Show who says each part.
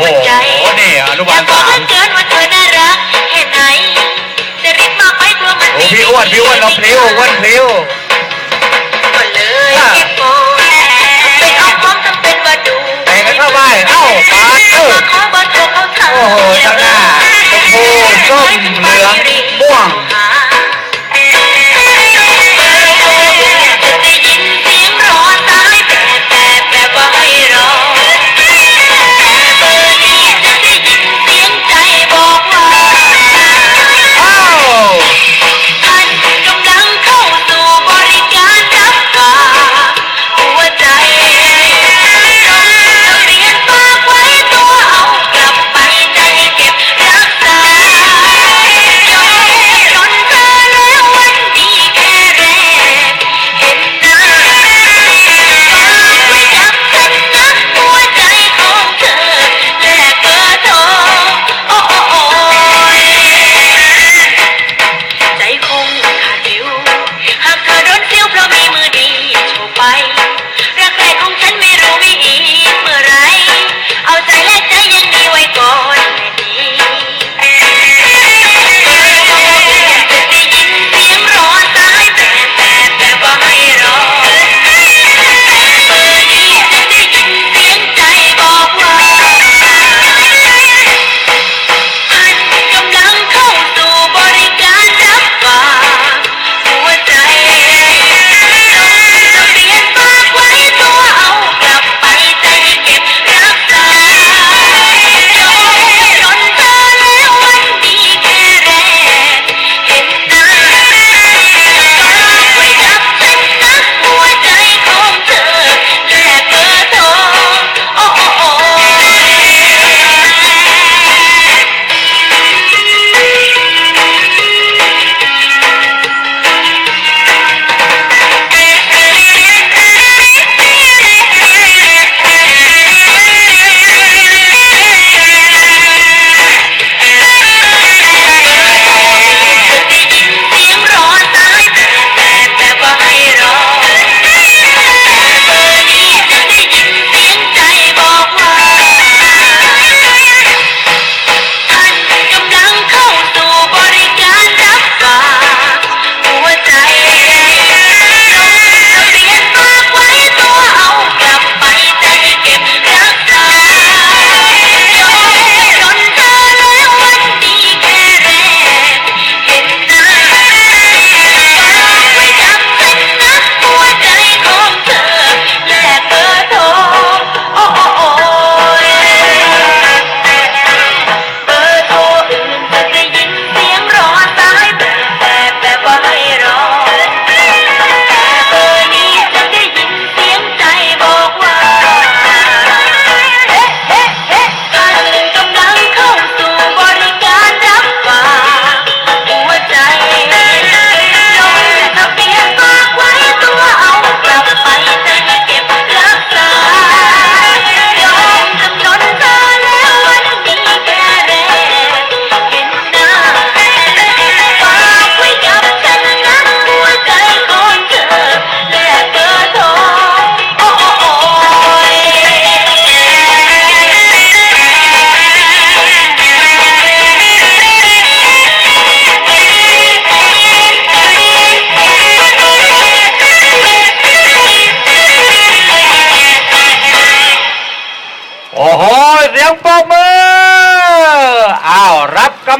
Speaker 1: หัว
Speaker 2: ใจโอ้
Speaker 1: โหนี่อ
Speaker 2: นุบาลสามเกินว่าเธอน่ารักแค่ไหน จะรีบมาไปกลัวมันโอ้พี่อ้วนพี่อ้วนน้องพลิ้วอ้วนพลิ้ว
Speaker 1: ยงปรบมืออ้าวรับกำ